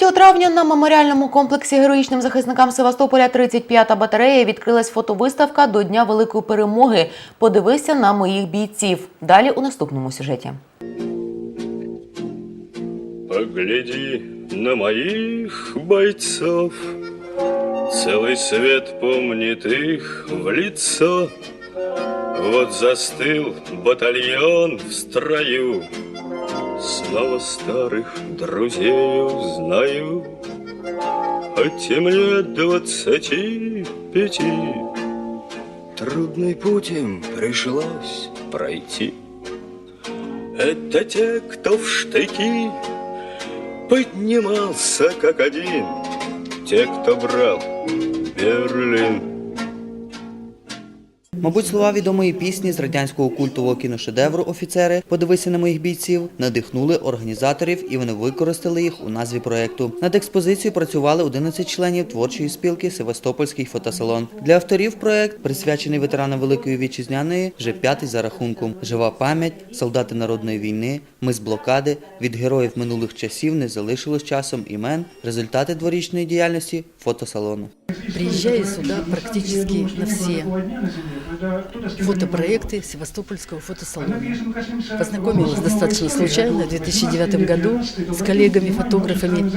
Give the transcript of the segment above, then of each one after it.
3 травня на меморіальному комплексі героїчним захисникам Севастополя 35-та батарея відкрилась фотовиставка до Дня Великої Перемоги. Подивися на моїх бійців. Далі у наступному сюжеті. Погляди на моих бойцов, Целый свет помнит в лицо. Вот застыл батальон в строю, Снова старых друзей узнаю. Хоть и мне двадцати пяти, Трудный путь им пришлось пройти. Это те, кто в штыки поднимался как один, те, кто брал Берлин. Мабуть, слова відомої пісні з радянського культового кіношедевру Офіцери подивися на моїх бійців надихнули організаторів, і вони використали їх у назві проекту. Над експозицією працювали 11 членів творчої спілки Севастопольський фотосалон. Для авторів проект, присвячений ветеранам Великої вітчизняної, вже п'ятий за рахунком. Жива пам'ять, солдати народної війни, ми з блокади. Від героїв минулих часів не залишилось часом імен. Результати дворічної діяльності фотосалону. Приезжаю сюда практически на все фотопроекты Севастопольского фотосалона. Познакомилась достаточно случайно в 2009 году с коллегами-фотографами.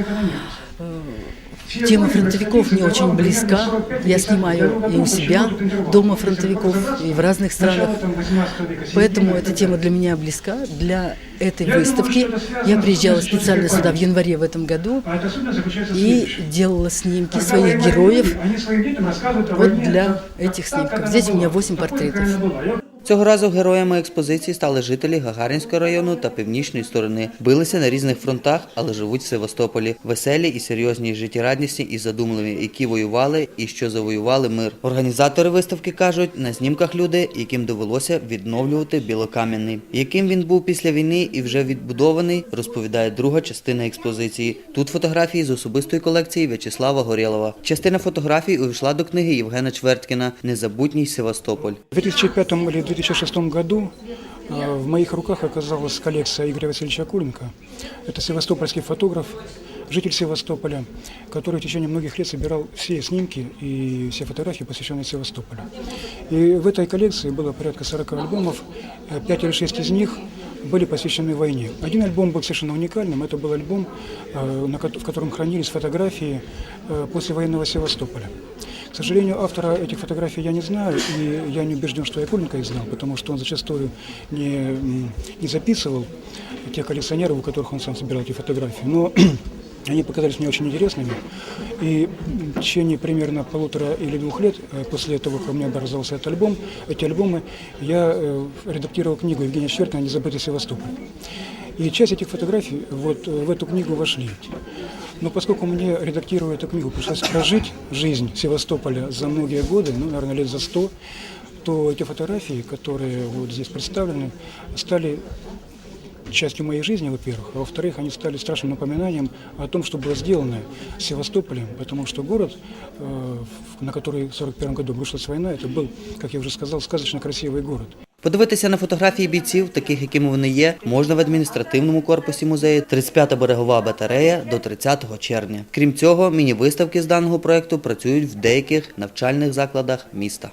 Тема фронтовиков мне очень близка. Я снимаю и у себя дома фронтовиков, и в разных странах. Поэтому эта тема для меня близка. Для этой выставки я приезжала специально сюда в январе в этом году и делала снимки своих героев вот для этих снимков. Здесь у меня 8 портретов. Цього разу героями експозиції стали жителі Гагаринського району та північної сторони. Билися на різних фронтах, але живуть в Севастополі. Веселі і серйозні, життєрадісні і задумливі, які воювали і що завоювали мир. Організатори виставки кажуть, на знімках люди, яким довелося відновлювати Білокам'яний. Яким він був після війни і вже відбудований, розповідає друга частина експозиції. Тут фотографії з особистої колекції В'ячеслава Горєлова. Частина фотографій увійшла до книги Євгена Чверткіна Незабутній Севастополь. В 2005 или 2006 году э, в моих руках оказалась коллекция Игоря Васильевича Акуленко. Это севастопольский фотограф, житель Севастополя, который в течение многих лет собирал все снимки и все фотографии, посвященные Севастополю. И в этой коллекции было порядка 40 альбомов, 5 или 6 из них были посвящены войне. Один альбом был совершенно уникальным, это был альбом, э, в котором хранились фотографии э, послевоенного Севастополя. К сожалению, автора этих фотографий я не знаю, и я не убежден, что Якуленко их знал, потому что он зачастую не, не записывал тех коллекционеров, у которых он сам собирал эти фотографии. Но они показались мне очень интересными. И в течение примерно полутора или двух лет э, после того, как у меня образовался этот альбом, эти альбомы, я э, редактировал книгу Евгения Щеркина «Незабытый Севастополь». И часть этих фотографий вот э, в эту книгу вошли. Но поскольку мне, редактируя эту книгу, пришлось прожить жизнь Севастополя за многие годы, ну, наверное, лет за сто, то эти фотографии, которые вот здесь представлены, стали частью моей жизни, во-первых, а во-вторых, они стали страшным напоминанием о том, что было сделано Севастополем, потому что город, э, на который в 1941 году обрушилась война, это был, как я уже сказал, сказочно красивый город. Подивитися на фотографії бійців, таких якими вони є, можна в адміністративному корпусі музею 35-та берегова батарея до 30 червня. Крім цього, міні-виставки з даного проекту працюють в деяких навчальних закладах міста.